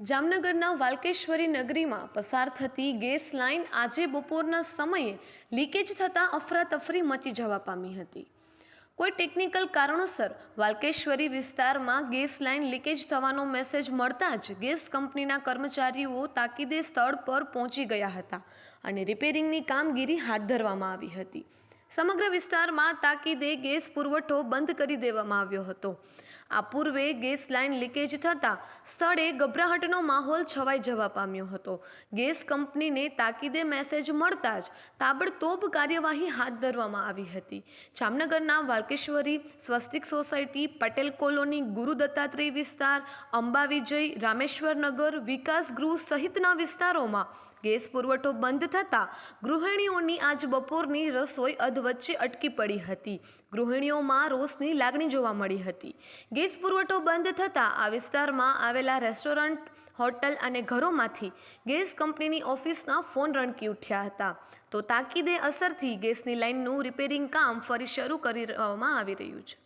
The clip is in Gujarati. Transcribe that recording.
જામનગરના વાલકેશ્વરી નગરીમાં પસાર થતી ગેસ લાઇન આજે બપોરના સમયે લીકેજ થતાં અફરાતફરી મચી જવા પામી હતી. કોઈ ટેકનિકલ કારણોસર વાલકેશ્વરી વિસ્તારમાં ગેસ લાઇન લીકેજ થવાનો મેસેજ મળતા જ ગેસ કંપનીના કર્મચારીઓ તાકીદે સ્થળ પર પહોંચી ગયા હતા અને રિપેરિંગની કામગીરી હાથ ધરવામાં આવી હતી. સમગ્ર વિસ્તારમાં તાકીદે ગેસ પુરવઠો બંધ કરી દેવામાં આવ્યો હતો. આ પૂર્વે ગેસ લાઇન લીકેજ થતાં સ્થળે ગભરાહટનો માહોલ છવાઈ જવા પામ્યો હતો. ગેસ કંપનીને તાકીદે મેસેજ મળતા જ તાબડતોબ કાર્યવાહી હાથ ધરવામાં આવી હતી. જામનગરના વાલકેશ્વરી સ્વસ્તિક સોસાયટી પટેલ કોલોની ગુરુ દત્તાત્રેય વિસ્તાર અંબા વિજય રામેશ્વર નગર વિકાસ ગૃહ સહિતના વિસ્તારોમાં ગેસ પુરવઠો બંધ થતાં ગૃહિણીઓની આજ બપોરની રસોઈ અધવચ્ચે અટકી પડી હતી. ગૃહિણીઓમાં રોષની લાગણી જોવા મળી હતી. ગેસ પુરવઠો બંધ થતાં આ વિસ્તારમાં આવેલા રેસ્ટોરન્ટ, હોટલ અને ઘરોમાંથી ગેસ કંપનીની ઓફિસના ફોન રણકી ઉઠ્યા હતા. તો તાકીદે અસરથી ગેસની લાઇનનું રિપેરિંગ કામ ફરી શરૂ કરવામાં આવી રહ્યું છે.